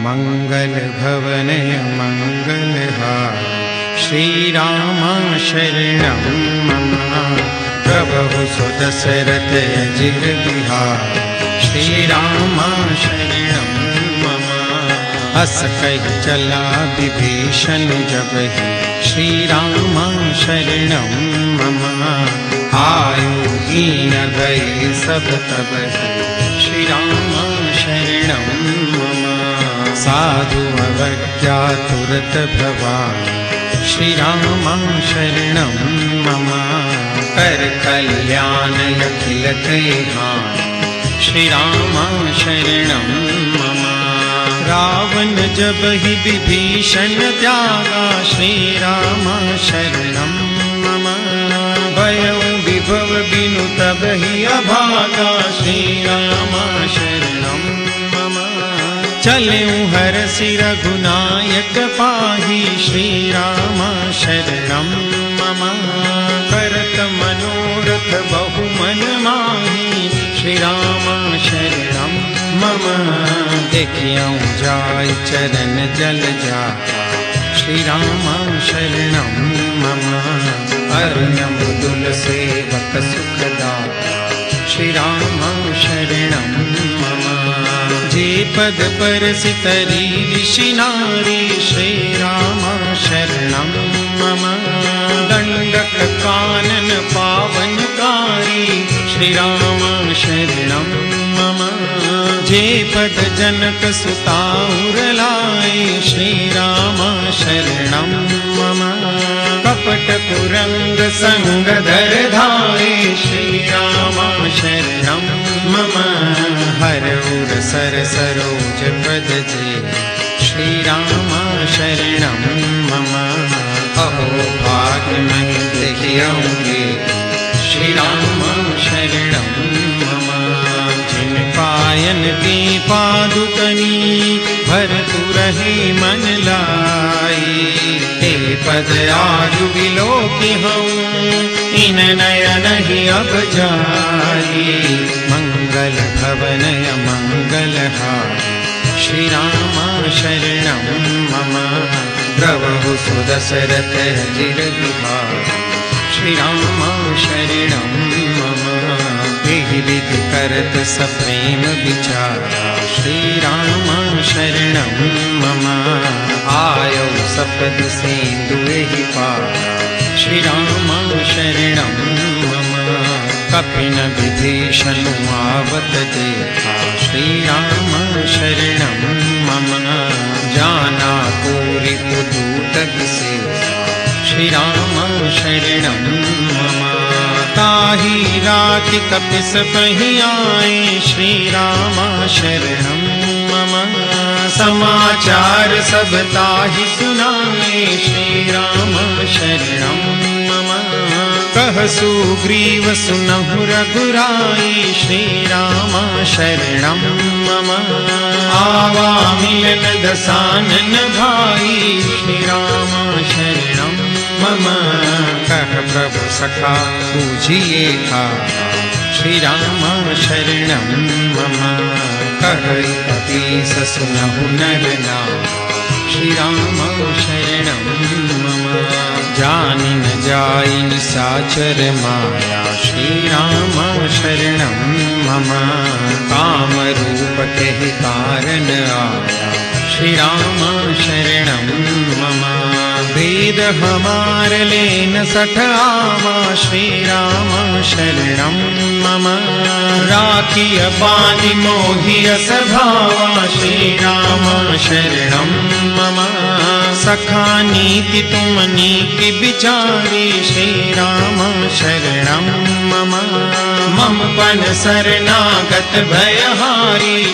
मङ्गल भवनय मङ्गलहार श्रीरामा शरणं मम प्रभु सुदशरथ अजिर बिहार श्रीरामा शरणं मम अस चला विभीषण जब ही श्रीरामा शरणं मम आयु हीन गए सब तब श्रीरामा शरणं साधु अवज्ञा तुरत भवान् श्रीरामा शरणं मम। कर कल्याण अखिल कल्याण श्रीरामा शरणं मम। रावण जब ही विभीषण त्यागा। श्रीरामा शरणं मम। भयं विभव बिनु तब ही अभागा। श्रीरामा शरणं मम चलऊँ हर सिर रघुनायक पाही श्रीरामा शरणं। मम करत मनोरथ बहु मन माही श्रीरामा शरणं। मम देखियऊँ जाय चरण जल जा श्रीरामा शरणं। मम अर्णम दुल सेवक पद पर सितरी ऋषि नारी श्रीरामा शरणं मम। दण्डक कानन पावनकारी श्रीरामा शरणं मम। जे पद जनक सुताउरलाय श्रीरामा शरणं मम। कपट कुरंग संग धर धाय श्रीरामा शरणं मम। सर सरोज पद जे। श्रीरामा शरणं मम। अहो भाग्य में देखियोगे श्रीरामा शरणं मम। जिन पायन की पादुकनी भर तू रहे मन लाई। हे पद आयु बिलो की हूँ इन नयन ही अब जाई। मंगल भवनय मंगल श्री रामा शरणं मम। प्रभु सुदशरथ जिर बिहार श्री रामा शरणं मम। विधि करत सप्रेम विचारा। श्री रामा शरणं मम। आयौ सपद सेन्दुए ही पारा। श्री रामा शरणं कपिन विभीषण आवत देखा। श्री राम शरणं मम जाना पूरि पुदूत विशेषा श्री राम शरणं मम। ताहि राति कपिस आए। श्री राम शरणं मम। समाचार सब ताहि सुनाए। श्री राम शरणं कह सुग्रीव सुनहु रघुराई श्री राम शरणं मम। आवा मिलन दसानन भाई श्री राम शरणं मम। कह प्रभु सखा, पूजिए था। श्री राम शरणं मम। कह पति ससुनहु नर नाम। श्री जानि साचर माया श्री राम शरणं मम। काम रूप के कारण आया श्री राम शरणं मम। वेद हमार लेन सठ आवा श्री राम शरणं मम। राखिय बानि मोहिय सभावा श्री राम शरणं मम। सखा नीति तुम नीति विचारी श्री राम शरणं मम। मम पन शरणागत भयहारी